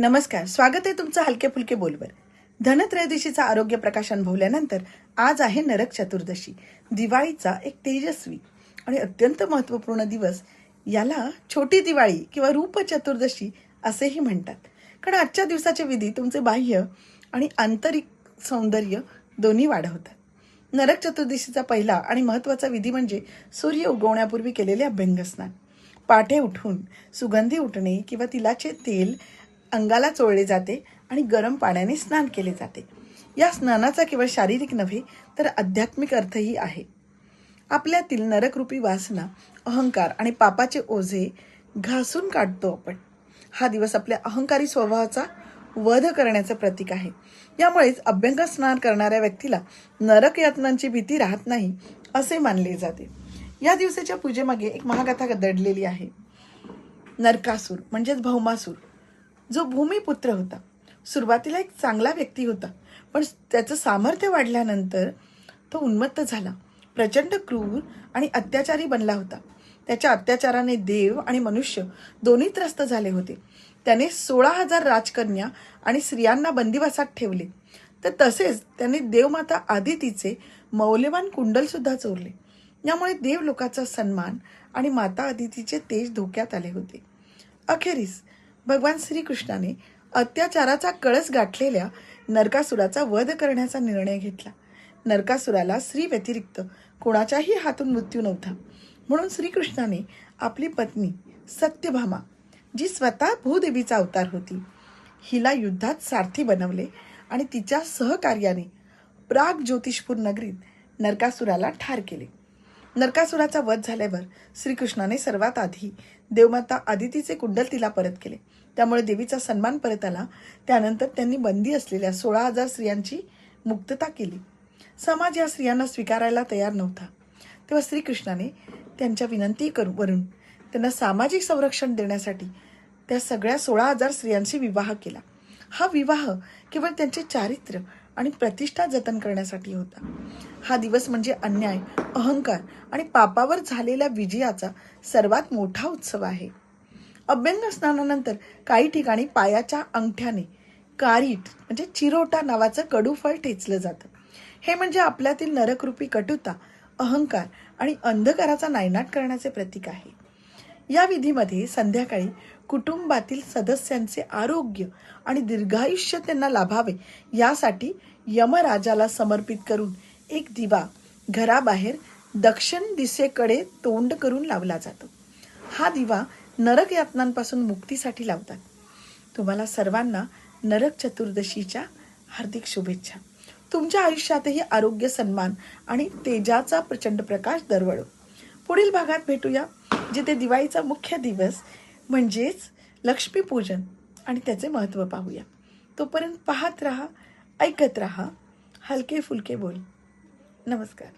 नमस्कार स्वागत आहे तुमचं हलके फुलके बोलवर. धनत्रयोदशीचा आरोग्य प्रकाश अनुभवल्यानंतर आज आहे नरक चतुर्दशी दिवाळीचा एक तेजस्वी आणि अत्यंत महत्त्वपूर्ण दिवस. याला छोटी दिवाळी किंवा रूप चतुर्दशी असेही म्हणतात. कारण आजच्या दिवसाचे विधी तुमचे बाह्य आणि आंतरिक सौंदर्य दोन्ही वाढवतात. नरक चतुर्दशीचा पहिला आणि महत्त्वाचा विधी म्हणजे सूर्य उगवण्यापूर्वी केलेले अभ्यंगस्नान. पाठे उठून सुगंधी उठणे किंवा तिलाचे तेल अंगाला चोळले जाते आणि गरम पाण्याने स्नान केले जाते. या स्नानाचा केवळ शारीरिक नव्हे तर आध्यात्मिक अर्थही आहे. आपल्यातील नरकरूपी वासना अहंकार आणि पापाचे ओझे घासून काढतो आपण. हा दिवस आपल्या अहंकारी स्वभावाचा वध करण्याचं प्रतीक आहे. यामुळेच अभ्यंग स्नान करणाऱ्या व्यक्तीला नरक यातनांची भीती राहत नाही असे मानले जाते. या दिवसाच्या पूजेमागे एक महाकथा दडलेली आहे. नरकासूर म्हणजेच भौमासूर. जो भूमिपुत्र होता. सुरुवातीला एक चांगला व्यक्ती होता पण त्याचं सामर्थ्य वाढल्यानंतर तो उन्मत्त झाला. प्रचंड क्रूर आणि अत्याचारी बनला होता. त्याच्या अत्याचाराने देव आणि मनुष्य दोन्ही त्रस्त झाले होते. त्याने सोळा हजार राजकन्या आणि स्त्रियांना बंदिवासात ठेवले. तर तसेच त्याने देवमाता आदितीचे मौल्यवान कुंडलसुद्धा चोरले. यामुळे देव लोकाचा सन्मान आणि माता आदितीचे तेज धोक्यात आले होते. अखेरीस भगवान श्रीकृष्णाने अत्याचाराचा कळस गाठलेल्या नरकासुराचा वध करण्याचा निर्णय घेतला. नरकासुराला स्त्री व्यतिरिक्त कोणाच्याही हातून मृत्यू नव्हता. म्हणून श्रीकृष्णाने आपली पत्नी सत्यभामा जी स्वतः भूदेवीचा अवतार होती हिला युद्धात सारथी बनवले आणि तिच्या सहकार्याने प्राग ज्योतिषपूर नगरीत नरकासुराला ठार केले. नरकासुराचा वध झाल्यावर श्रीकृष्णाने सर्वात आधी देवमाता आदितीचे कुंडल तिला परत केले. त्यामुळे देवीचा सन्मान परत आला. त्यानंतर त्यांनी बंदी असलेल्या सोळा हजार स्त्रियांची मुक्तता केली. समाज या स्त्रियांना स्वीकारायला तयार नव्हता. तेव्हा श्रीकृष्णाने त्यांच्या विनंती करू वरून त्यांना सामाजिक संरक्षण देण्यासाठी त्या सगळ्या सोळा हजार स्त्रियांशी विवाह केला. हा विवाह केवळ त्यांचे चारित्र्य आणि प्रतिष्ठा जतन करण्यासाठी होता. हा दिवस म्हणजे अन्याय अहंकार आणि पापावर झालेल्या विजयाचा सर्वात मोठा उत्सव आहे. अभ्यंग स्नानानंतर काही ठिकाणी पायाच्या अंगठ्याने कारीट म्हणजे चिरोटा नावाचं कडू फळ ठेचलं जातं. हे म्हणजे आपल्यातील नरकरूपी कटुता अहंकार आणि अंधकाराचा नायनाट करण्याचे प्रतीक आहे. या विधीमध्ये संध्याकाळी कुटुंबातील सदस्यांचे आरोग्य आणि दीर्घायुष्य त्यांना लाभावे यासाठी यमराजाला समर्पित करून एक दिवा घराबाहेर दक्षिण दिशेकडे तोंड करून लावला जातो. हा दिवा नरक यातनांपासून मुक्तीसाठी लावतात. तुम्हाला सर्वांना नरक चतुर्दशीच्या हार्दिक शुभेच्छा. तुमच्या आयुष्यातही आरोग्य सन्मान आणि तेजाचा प्रचंड प्रकाश दरवळो. पुढील भागात भेटूया. जिथे दिवाळीचा मुख्य दिवस म्हणजेच लक्ष्मीपूजन. आणि त्याचे महत्त्व पाहूया. तोपर्यंत पाहत राहा ऐकत राहा हलके फुलके बोल. नमस्कार.